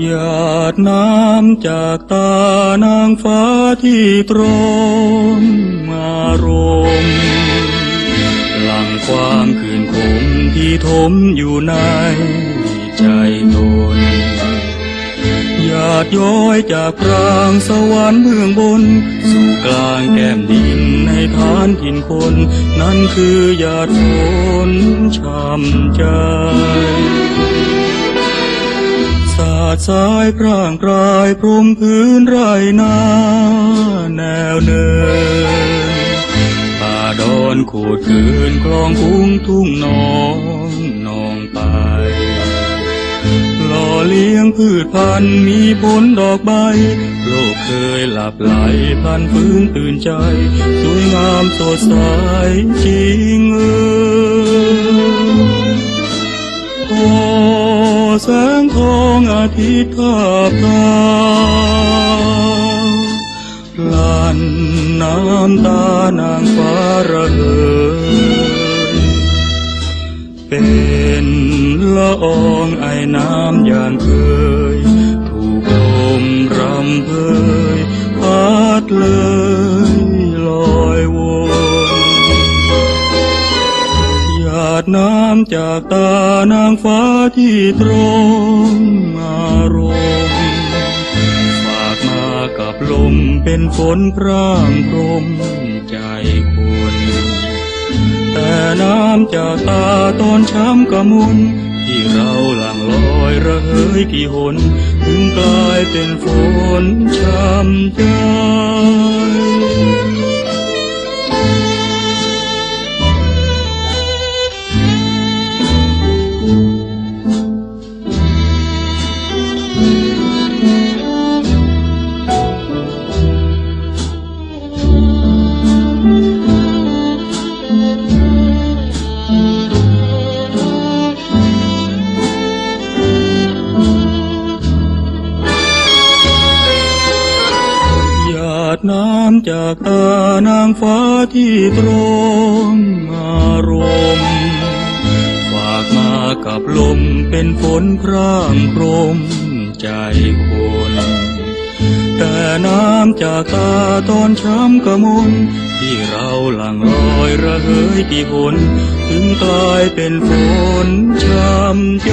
หยาดน้ำจากตานางฟ้าที่ตรงมารมหลังความคืนขมที่ทมอยู่ในใจตนหยาดย้อยจากกลางสวรรค์เบื้องบน สู่กลางแก้มดิน ฐานถิ่นคน นั่นคือหยาดฝนช่ำใจสาดสายพร่างกรายพรมพื้นไรนาแนวเนินป่าดอนขูดคืนคลองคุ้งทุ่งนองนองไปหล่อ เลี้ยงพืชพันธุ์มีผลดอกใบ โลกเคยหลับไหลพันฟื้นตื่นใจ สวยงามสดใสจริงเออโอแสงทองอาทิตย์ทาบตาลันน้ำตานางฟ้าระเหยเป็น ละอองไอน้ำอย่างเคย ถูกลมรำเพยพัดเลยลอยวนหยาดน้ำจากตานางฟ้าที่ตรงอารมณ์ฝากมากับลมเป็นฝนพร่างพรมใจคนแต่น้ำจากตาตอนช้ำกระมุน ที่เราหลังลอยระเหยกี่หนถึงกลายเป็นฝนช้ำใจ น้ำจากตานางฟ้าที่ตรงอารมณ์ฝากมากับลมเป็นฝนพร่างพรมใจคนแต่น้ำจากตาตอนช้ำกระมนที่เราหลั่งลอยระเหยกี่หนถึงกลายเป็นฝนช้ำใจ